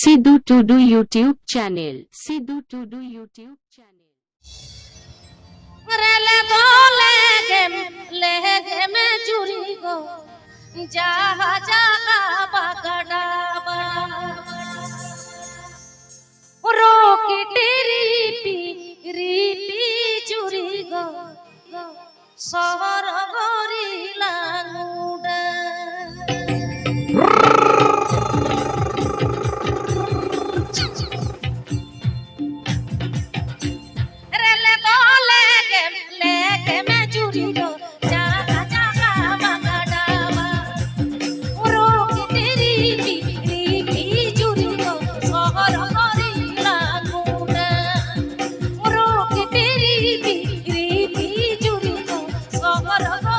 Sidhu to do YouTube channel, Sidhu to do YouTube channel. रीपी चुरी गो। सहर गो। 통화를